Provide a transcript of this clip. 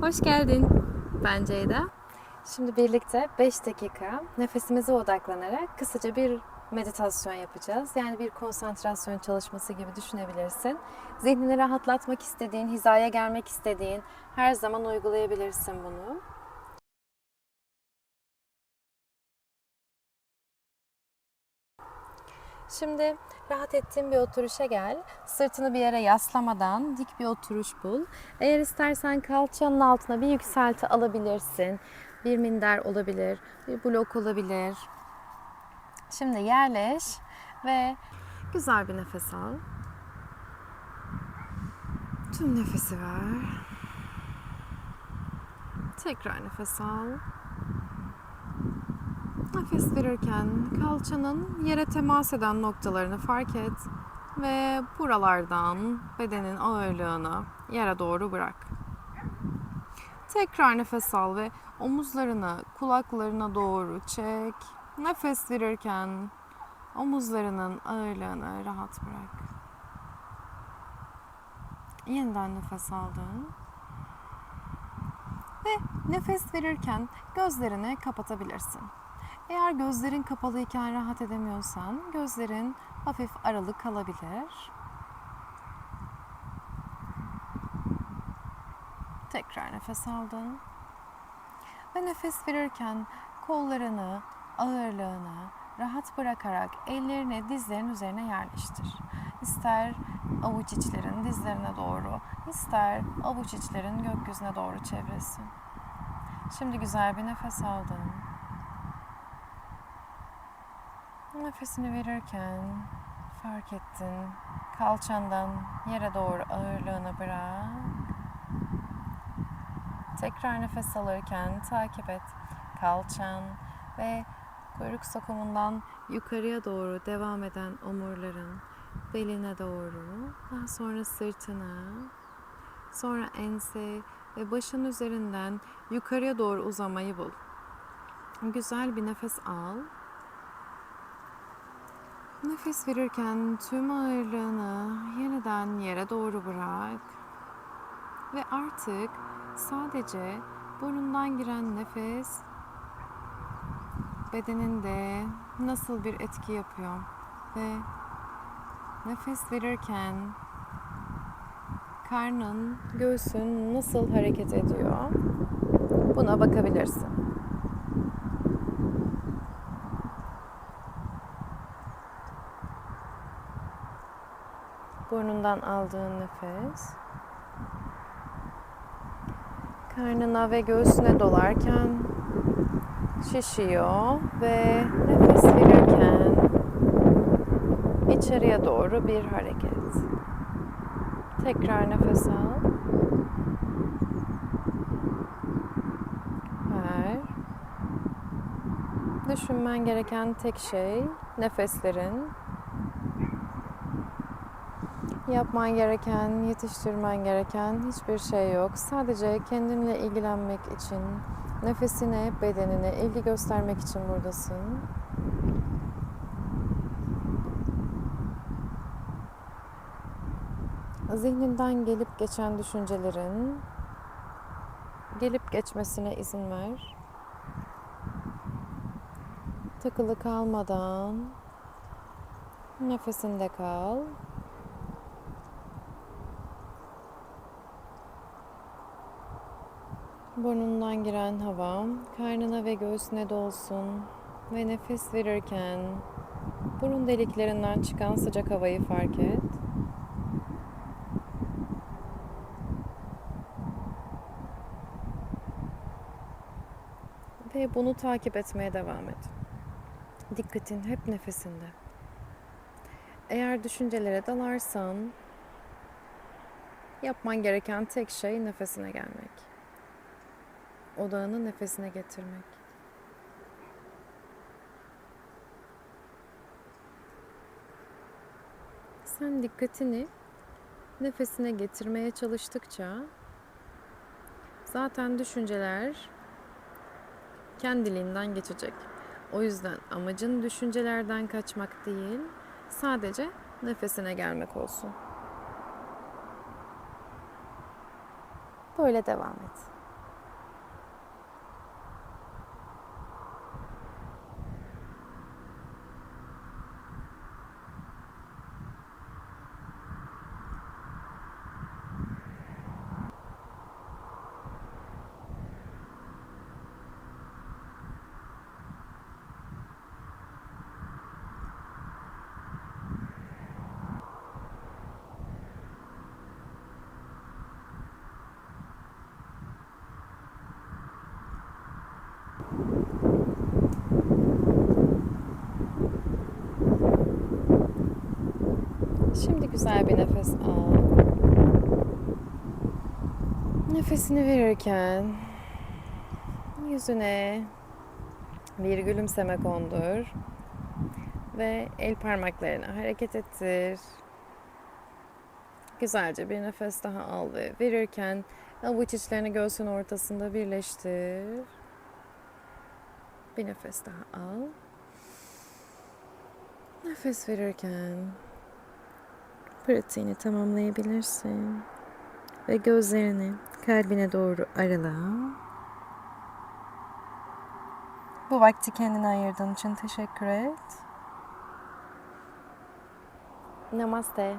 Hoş geldin. Ben Ceyda. Şimdi birlikte 5 dakika nefesimize odaklanarak kısaca bir meditasyon yapacağız. Yani bir konsantrasyon çalışması gibi düşünebilirsin. Zihnini rahatlatmak istediğin, hizaya gelmek istediğin her zaman uygulayabilirsin bunu. Şimdi rahat ettiğin bir oturuşa gel. Sırtını bir yere yaslamadan dik bir oturuş bul. Eğer istersen kalçanın altına bir yükselti alabilirsin. Bir minder olabilir, bir blok olabilir. Şimdi yerleş ve güzel bir nefes al. Tüm nefesi ver. Tekrar nefes al. Nefes verirken kalçanın yere temas eden noktalarını fark et ve buralardan bedenin ağırlığını yere doğru bırak. Tekrar nefes al ve omuzlarını kulaklarına doğru çek. Nefes verirken omuzlarının ağırlığını rahat bırak. Yeniden nefes aldın. Ve nefes verirken gözlerini kapatabilirsin. Eğer gözlerin kapalıyken rahat edemiyorsan gözlerin hafif aralı kalabilir. Tekrar nefes aldın. Ve nefes verirken kollarını, ağırlığını rahat bırakarak ellerini dizlerin üzerine yerleştir. İster avuç içlerin dizlerine doğru, ister avuç içlerin gökyüzüne doğru çevresin. Şimdi güzel bir nefes aldın. Nefesini verirken fark ettin. Kalçandan yere doğru ağırlığını bırak. Tekrar nefes alırken takip et. Kalçan ve kuyruk sokumundan yukarıya doğru devam eden omurların beline doğru, daha sonra sırtına, sonra ense ve başın üzerinden yukarıya doğru uzamayı bul. Güzel bir nefes al. Nefes verirken tüm ağırlığını yeniden yere doğru bırak. Ve artık sadece burnundan giren nefes bedeninde nasıl bir etki yapıyor ve nefes verirken karnın, göğsün nasıl hareket ediyor buna bakabilirsin. Burnundan aldığın nefes karnına ve göğsüne dolarken şişiyor ve nefes verirken içeriye doğru bir hareket. Tekrar nefes al. Ver. Düşünmen gereken tek şey nefeslerin Yapman gereken, yetiştirmen gereken hiçbir şey yok. Sadece kendinle ilgilenmek için, nefesine, bedenine ilgi göstermek için buradasın. Zihninden gelip geçen düşüncelerin gelip geçmesine izin ver. Takılı kalmadan nefesinde kal. Burnundan giren hava karnına ve göğsüne dolsun ve nefes verirken burun deliklerinden çıkan sıcak havayı fark et. Ve bunu takip etmeye devam et. Dikkatin hep nefesinde. Eğer düşüncelere dalarsan yapman gereken tek şey nefesine gelmek odağını nefesine getirmek. Sen dikkatini nefesine getirmeye çalıştıkça zaten düşünceler kendiliğinden geçecek. O yüzden amacın düşüncelerden kaçmak değil, sadece nefesine gelmek olsun. Böyle devam et. Güzel bir nefes al. Nefesini verirken yüzüne bir gülümseme kondur ve el parmaklarını hareket ettir. Güzelce bir nefes daha al ve verirken avuç içlerini göğsün ortasında birleştir. Bir nefes daha al. Nefes verirken pratiğini tamamlayabilirsin. Ve gözlerini kalbine doğru arala. Bu vakti kendine ayırdığın için teşekkür et. Namaste.